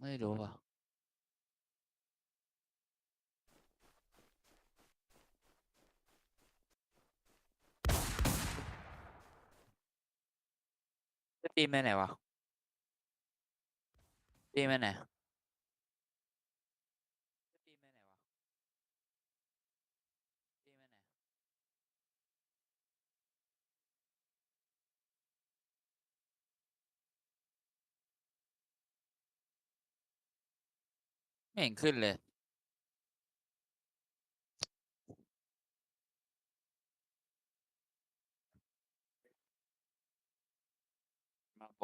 ไม่รู้ว่ะจะตีมไปไหนวะตีมไปไหนจะตีมไปไหนวะตีมไปไหน ไม่เห็นขึ้นเลย มาโ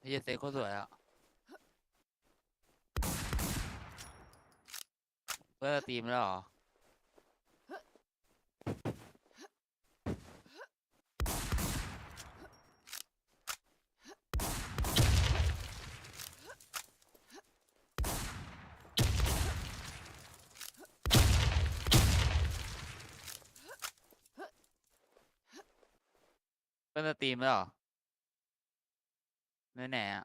ปเฮียเซ็กโคตรสวยอะเพื่อนตีมแล้วเหรอ เพื่อนสตรีมแล้วเหรอ ไม่ไหนอะ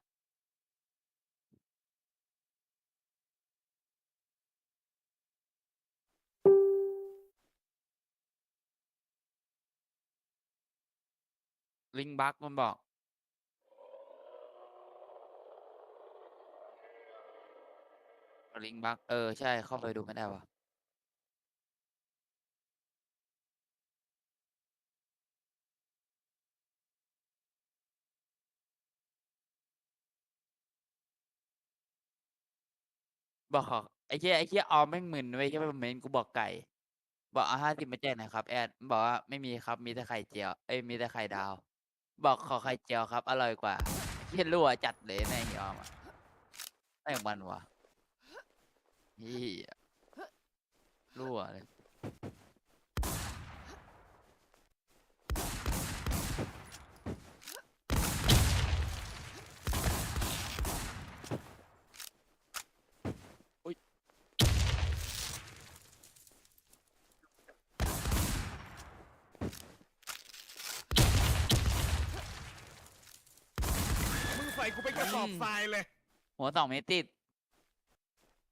ลิงบักมันบอก ลิงบักเออ ใช่เข้าไปดูไม่ได้วะ บอกขอไอ้เชี่ยไอ้เชี่ยออมแม่งมึนไว้ยใช่ไหมเมนกูบอกไก่ บอกเอาห้าสิบมาแจกหน่อยครับ แอดบอกว่าไม่มีครับมีแต่ไข่เจียวเอ้ยมีแต่ไข่ดาว บอกขอไข่เจียวครับ อร่อยกว่าเชี่ยรั่วจัดเลยแม่งยออมอะไม่งมันวะเฮียรั่วเลย กูเป็นกระสอบอืมทรายเลย หัวสองเมตรติด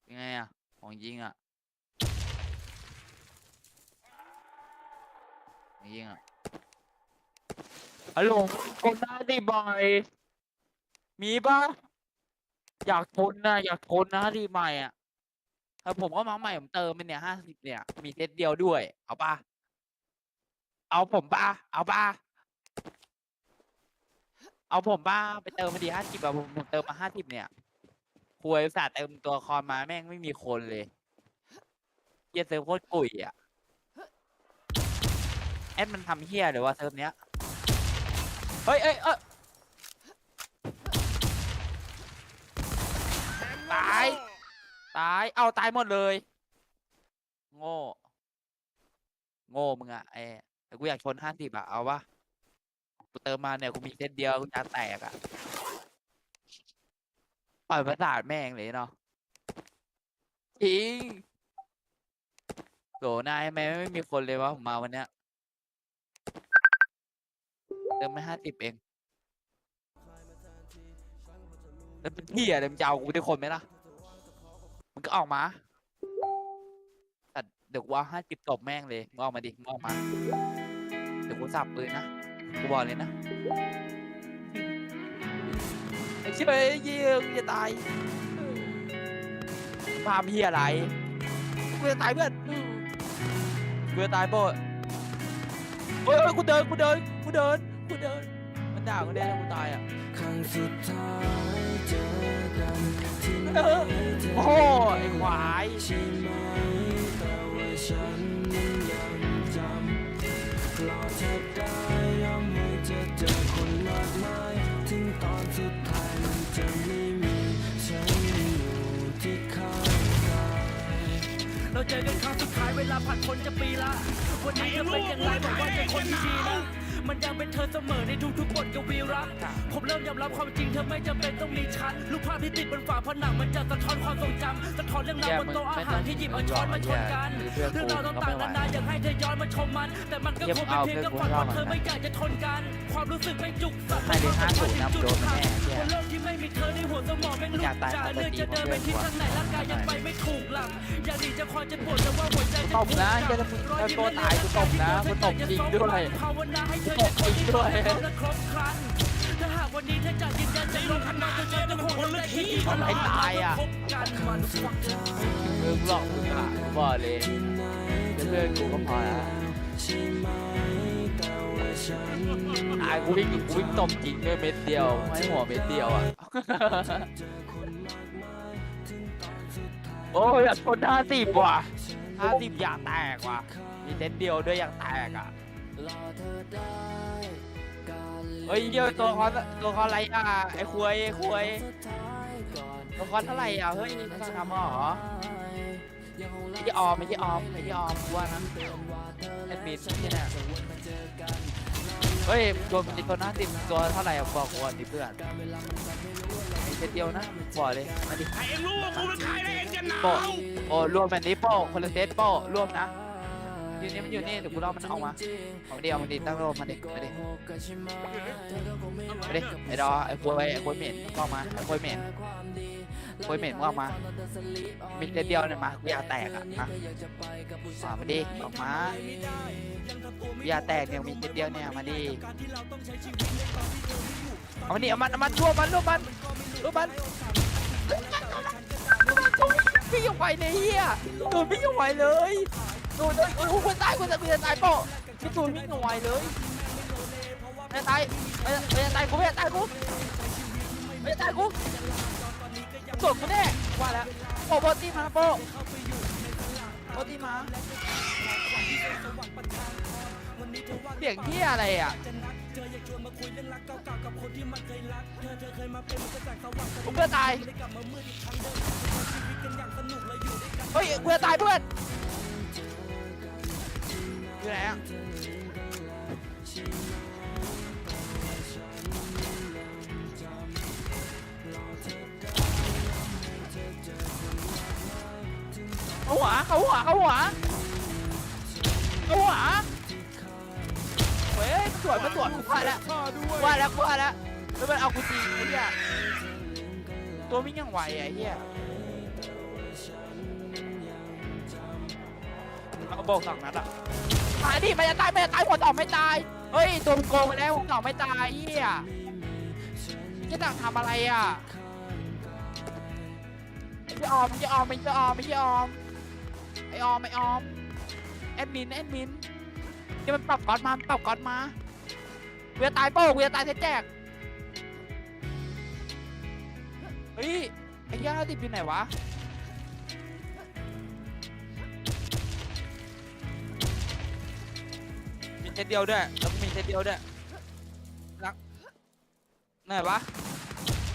ยังไงอะ ของจริงอะของจริงอะฮัลโหลกดได้ดิบอยมีปะอยากทนนะอยากทนนะดีใหม่อะถ้าผมก็มาใหม่ผมเติมไปเนี่ยห้าสิบเนี่ย มีเซตเดียวด้วย เอาปะเอาผมปะเอาปะ เอาผมปะไปเติมมาดีห้าสิบอะผมผมเติมมาห้าสิบเนี่ยควยอุตสาห์เติมตัวคอนมาแม่งไม่มีคนเลยเฮียเซิร์ฟโคตรกุ๋ยอะแอดมันทำเฮียหรือว่าเซิร์ฟเนี้ยเฮ้ยเอ้ยเอ้ยตายตายเอาตายหมดเลย โง่ โง่มึงอะไอ้แต่กูอยากชนห้าสิบอะเอาวะ กูเติมมาเนี่ยกูมีเซตเดียวกูจะแตกอะปล่อยประสาทแม่งเลยเนาะจริงโหนายทำไมไม่มีคนเลยวะผมมาวันเนี้ยเติมไม่ห้าสิบเองแล้วเป็นที่อะไรมึงจะเอากูได้คนไหมล่ะมึงก็ออกมาแต่เดี๋ยวกูเอาห้าสิบตบแม่งเลยมึงออกมาดิมึงออกมาเดี๋ยวกูสับปืนนะ กูบอกเลยนะไอ้เชื่อเยี่ยมจะตายพาพี่อะไรกูจะตายเพื่อนกูจะตายโบดเฮ้ยเฮ้ยกูเดินกูเดินกูเดินกูเดินมันด่ากูได้แล้วกูตายอะครั้งสุดท้ายเจอกันที่ไหนเออโอ้โหไอ้ควาย เราเจอกันครั้งสุดท้ายเวลาผ่านพ้นจะปีละ วันนี้จะเป็นอย่างไรบอกว่าจะคนที่ดีนะ มันยังเป็นเธอเสมอในทุกๆบทกวีรักผมเริ่มยอมรับความจริงเธอไม่จำเป็นต้องมีชั้นรูปภาพที่ติดบนฝาผนังมันจะสะท้อนความทรงจำสะท้อนเรื่องราวบนโต๊ะอาหารที่หยิบเอาช้อนมาชนกัน เรื่องราวต่างๆนานาอยากให้เธอย้อนมาชมมัน แต่มันก็คงเป็นเพียงแค่ฝันว่าเธอไม่อยากจะทนกัน ความรู้สึกไม่จุกสันให้ได้ห้าศูนย์นะโดนแน่เหี้ยบนโลกที่ไม่มีเธอในหัวสมองแม่งลุกอยากตายจ่าเลือดติจะเดินไปที่ทางไหนร่างกายยังไปไม่ถูกหลักอยากหนีจากความเจ็บปวดแต่ว่าหัวใจจะตบนะจะจะจะโดนตายกูตบนะกูตบจริงด้วยภาวนาให้เธอตบจริงด้วยและครบครันถ้าหากวันนี้เธอจะยืนยันจะลงทันมาเธอจะจะคงได้ที่ทำไมตายอะพบกันมันฟักมึงหลอกมึงอะบอเลยเพื่อนกูก็พอแล้วตาฉันะตายกูวิ่งกูวิ่งตบจริงด้วยเม็ดเดียวไม่หัวเม็ดเดียวอะโอ้ยอยากชนห้าสิบว่ะห้าสิบอยากแตกว่ะมีเซตเดียวด้วยอยากแตกอะ เธอได้การเฮ้ยเดียวตัวคอนตัวคอนอะไรอะไอ้ควยไอ้ควยสุดท้ายก่อนตัวคอนเท่าไหร่อะเฮ้ยนี่ต้องทำเหรอไม่ใช่ออมไม่ใช่ออมไม่ใช่ออมกูว่านะแอดมิดที่เนี่ยเฮ้ยตัวมันตัวหน้าติดตัวเท่าไหร่อะบอกกูก่อนดิเพื่อนมีเซตเดียวนะบอกเลยมาดิไอ้เองรู้ว่ากูเป็นใครแล้วเองจะหนาวโปะโอ้รวมแบบนี้โปะคนละเซตโปะรวมนะอ ยู่นี่มันอยู่นี่เดี๋ยวกูรอมันออกมาเอามาดิเอามาดิตั้งโลมาดิมาดิมาดิไอ้ดอไอ้ควยไอ้ควยเหม็นก็ออกมาไอ้ควยเหม็นควยเหม็นก็ออกมามีเซตเดียวเนี่ยมากูอยากแตกอะมามามาดิออกมาอยากแตกเนี่ยมีเซตเดียวเนี่ยมาดิเอามาดิเอามันเอามันรวมมันรวมมันรวมมันพี่ยังไหวเลยเฮียตูนพี่ยังไหวเลย ตูนเลยโอ้โหคนตายคนจะมีจะตายเปล่าพี่ตูนพี่ยังไหวเลยไม่ตายไม่ไม่ตายกูไม่ตายกูไม่ตายกูสวนกูแน่ว่าแล้วโอ้โบตีมาโปโบตีมาเสียงที่อะไรอะเพื่อตายเฮ้ยเพื่อตายเพื่อน อยู่ไหนอะเขาหัวเขาหัวเขาหัวเขาหัวเฮ้ยมันสวยมันสวยกูว่าแล้วข้าด้วยว่าแล้วกูว่าแล้วแล้วมันเอากูจริงไอ้เหี้ยตัวไม่ยังไหวอะไอ้เหี้ยเอากระบอกสองนัดอะ ตายดิมันจะตายมันจะตายหัวต่อไม่ตาย เฮ้ยตัวมันโกงไปแล้วหัวต่อไม่ตายไอ้เหี้ยจะต่างทำอะไรอะไม่ใช่ออมไม่ใช่ออมไม่ใช่ออมไม่ใช่ออมไอออมไอออมแอดมินแอดมินเดี๋ยวมันปรับก๊อตมาปรับก๊อตมาเวียตายโป้งเวียตายเสร็จแจกเฮ้ยไอ้ย่าติดอยู่ไหนวะ เซตเดียวด้วยแล้วก็มีเซตเดียวด้วยรักไหนวะ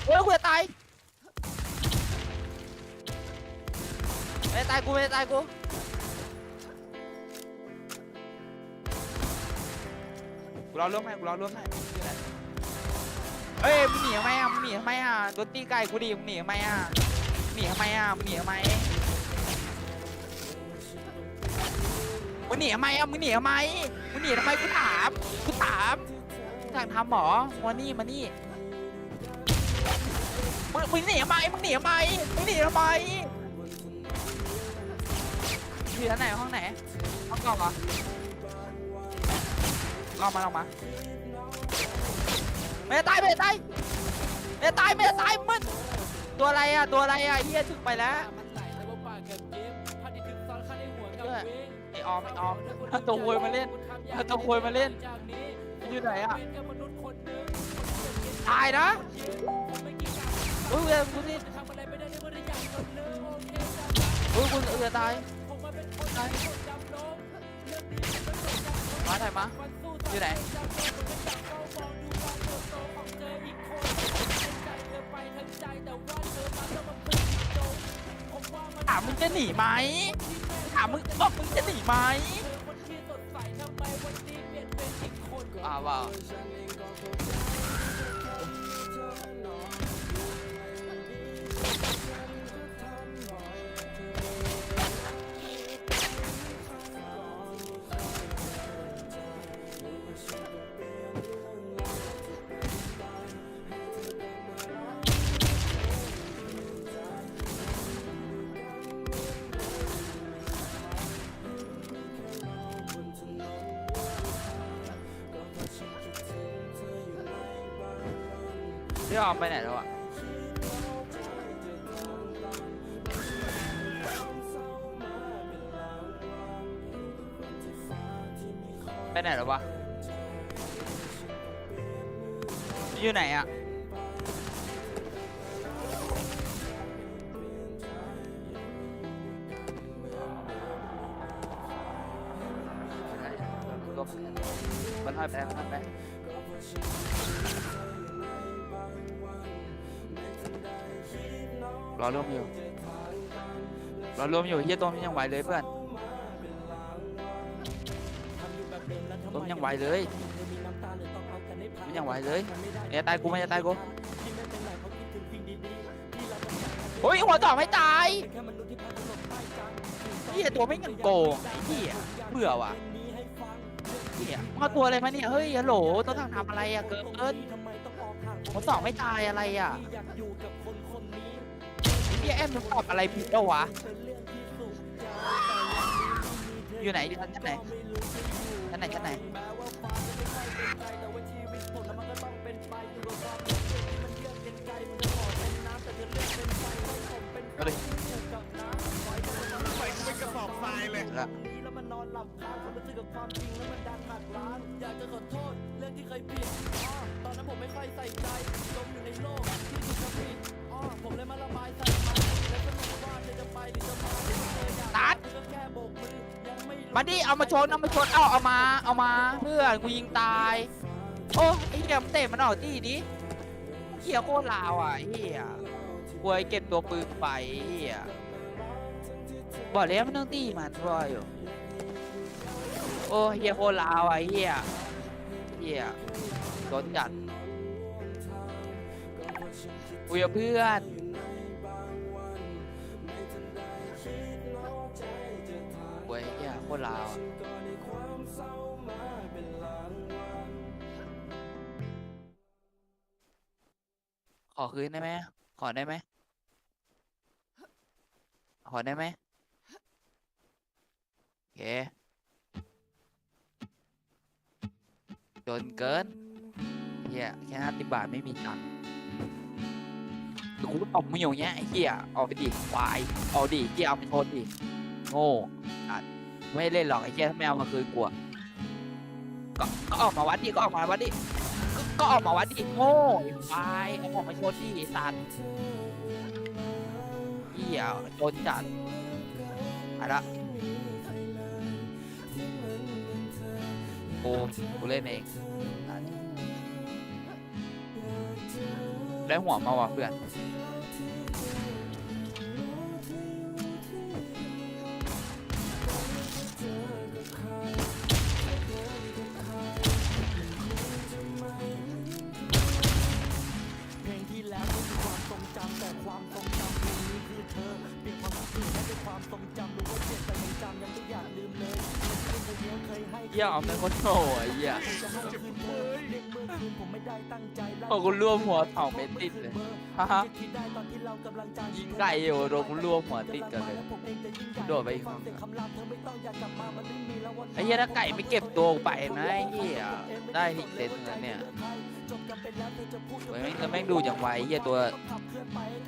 เฮ้ยกูจะตายไม่ตายกูไม่ตายกูกูรอร่วมให้กูรอร่วมให้อยู่ไหนเฮ้ยมึงหนีทำไมอะมึงหนีทำไมอะโดนตีไก่กูดิมึงหนีทำไมอะหนีทำไมอะมึงหนีทำไมมึงหนีทำไมอะมึงหนีทำไม หนีทำไมกูถามกูถามสั่งทำหรอมานี่มานี่มึงมึงหนีทำไมมึงหนีทำไมมึงหนีทำไมอยู่ที่ไหนห้องไหนห้องกล่องเหรอลองมาลองมาไม่ได้ตายไม่ได้ตายไม่ได้ตายไม่ได้ตายมึนตัวอะไรอะตัวอะไรอะเฮียถึงไปแล้วด้วยไอออมไอออมเอาตัวควยมาเล่น เอาตัวควยมาเล่นอยู่ไหนอะตายนะอุ้ยเว้ยกูนี่อุ้ยกูจะตายตายมาถ่ายมาอยู่ไหนถามมึงจะหนีไหมถามมึงบอกมึงจะหนีไหม อ่าว่าพี่ อมไปไหนแล้วอะไปไหนแล้ววะ อยู่ไหนอะมันหายไปมันหายไป รอร่วมอยู่รอร่วมอยู่เฮียต้มยังไหวเลยเพื่อนต้มยังไหวเลยมันยังไหวเลยมันจะตายกูไมันจะตายกูโอ้ยหัวต่อไม่ตายเฮียตัวไม่เงินโกงเฮียเบื่อว่ะเฮียมาตัวอะไรมาเนี่ยเฮ้ยฮัลโหลต้องทำอะไรอะเกินหัวต่อไม่ตายอะไรอะ ยแอมมึงตอบอะไรผิดเปล่าวะ อยู่ไหนอยู่ชั้นไหนชั้นไหนชั้นไหนเอาเลยไปกูเป็นกระสอบทรายเลยละแล้วมันนอนหลับคาความรู้สึกกับความจริงแล้วมันดันหักล้างอยากจะขอโทษเรื่องที่เคยผิดอ้อตอนนั้นผมไม่ค่อยใส่ใจจมอยู่ในโลกที่ถูกทำผิดอ้อผมเลยมาระบายใส่ ตัดเธอก็แค่โบกมือยังไม่รู้มาดิเอามาชนเอามาชนเอาเอามาเอามาเพื่อนกูยิงตาย โอ้ไอ้เหี้ยมเตะมันออกที่ดิเหี้ยโคตรลาวอะเหี้ยกวไอ้เก็บตัวปืนไปเหี้ยบอกแล้วมันต้องตีมันรออยู่โอ้เหี้ยโคตรลาวอะเหี้ยเหี้ยโดนจัดคุยกับเพื่อน คตรลาวอะขอคืนได้ไหมขอได้ไหมขอได้ไหมโอเคจนเกินเฮียแค่ห้าสิบบาทไม่มีตังค์เดี๋ยวกูตบมึงอย่างเงี้ยไอ้เหี้ยเอาไปดิควายเอาดิเหี้ยเอาไปโทษดิโง่อัด ไม่เล่นหรอกไอ้เหี้ยถ้าไม่เอามาคืนกูอะก็ก็ออกมาวัดดิก็ออกมาวัดดิก็ก็ออกมาวัดดิโง่ไอ้ควายเอาออกมาชนดิไอ้สัตว์เหี้ยโดนจัดอะละกูกูเล่นเองได้หัวมาว่ะเพื่อน ห้เหี้ยเอาเป็นคนโง่ไอ้เหี้ยผมจะให้คืนเธอเรียกเมื่อคืนผมไม่ได้ตั้งใจแล้วโอ้กูรวมหัวเถ่าไม่ติดเลยฮ่าฮ่าคิดได้ตอนที่เรากำลังจะยิงไก่อยู่โดนกูรวมหัวติดกันเลยโดดไปอีกฝั่งคำรามเธอไม่ต้องอยากกลับมามันไม่มีแล้ววันไอ้เหี้ยถ้าไก่ไม่เก็บตัวกูไปนะไอ้เหี้ยได้อีกเซตนึงแล้วเนี่ยจบเฮ้ยแม่งแล้วแม่งดูอย่างไวเฮียตัว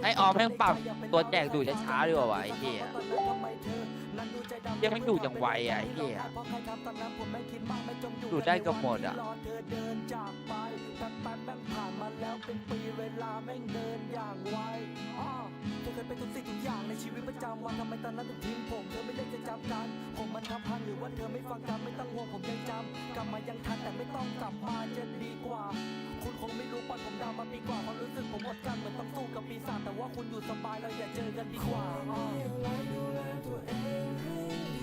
ไอออมแม่งปรับตัวแจกดูช้าๆดีกว่าวะไอ้เฮีย เฮียแม่งดูอย่างไวอะไอ้เฮียดูได้กับหมดอะเธอเคยเป็นทุกสิ่งทุกอย่างในชีวิตประจำวันทำไมตอนนั้นถึงทิ้งผมเธอไม่เล่นจะจำกันผมมันทำพังหรือว่าเธอไม่ฟังกันไม่ ต้องห่วงผมยังจำกลับมายังทันแต่ไม่ต้องกลับมาจะดีกว่า คุณคงไม่รู้ปอนผมดาวมาปีกว่าความรู้สึกผมอดกันเหมือนต้องสู้กับปีศาจแต่ว่าคุณอยู่สบายเราอย่าเจอกันดีกว่า ตัวเองให้ดี